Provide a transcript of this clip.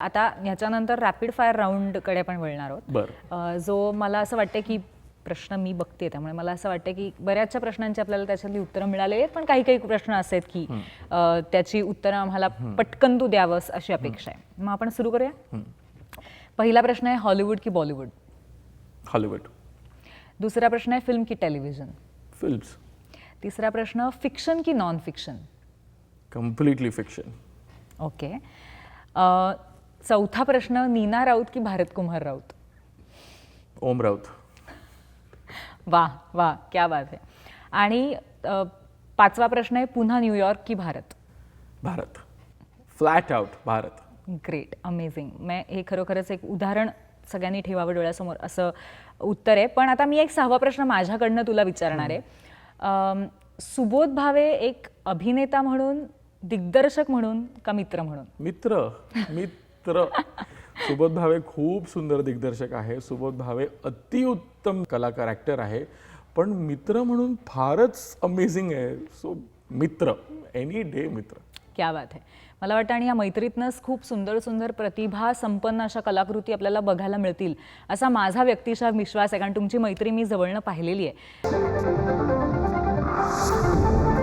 आता ह्याच्यानंतर rapid fire राऊंडकडे आपण वळणार आहोत. जो मला असं वाटतं की प्रश्न मी बघते त्यामुळे मला असं वाटतं की बऱ्याचशा प्रश्नांची आपल्याला त्याच्यातली उत्तरं मिळालेली आहेत पण काही काही प्रश्न असे आहेत की त्याची उत्तरं आम्हाला पटकन तू द्यावंस अशी अपेक्षा आहे. मग आपण सुरू करूया? पहिला प्रश्न आहे हॉलिवूड की बॉलिवूड? हॉलिवूड. दुसरा प्रश्न आहे फिल्म की टेलिव्हिजन? फिल्म्स. तिसरा प्रश्न फिक्शन की non fiction completely fiction okay uh, चौथा प्रश्न नीना राऊत की भारत कुमार राऊत? ओम राऊत. वा वा क्या बात आहे आणि अ, पाचवा प्रश्न आहे पुन्हा न्यूयॉर्क की Bharat? Bharat. Flat out Bharat. Great amazing मैं हे खरोखरच एक उदाहरण सगळ्यांनी ठेवावं डोळ्यासमोर असं उत्तर आहे. पण आता मी एक सहावा प्रश्न माझ्याकडनं तुला विचारणार आहे. सुबोध भावे एक अभिनेता म्हणून दिग्दर्शक म्हणून का मित्र म्हणून? मित्र मित्र. सुबोध भावे खूप सुंदर दिग्दर्शक आहे. सुबोध भावे अतिउत्तम कलाकार ॲक्टर आहे. पण मित्र म्हणून फारच अमेझिंग आहे. सो मित्र. एनी डे मित्र. क्या बात आहे मला वाटतं आणि या मैत्रीतनंच खूप सुंदर सुंदर प्रतिभा संपन्न अशा कलाकृती आपल्याला बघायला मिळतील असा माझा व्यक्तिशः विश्वास आहे. कारण तुमची मैत्री मी जवळनं पाहिलेली आहे. Thank you.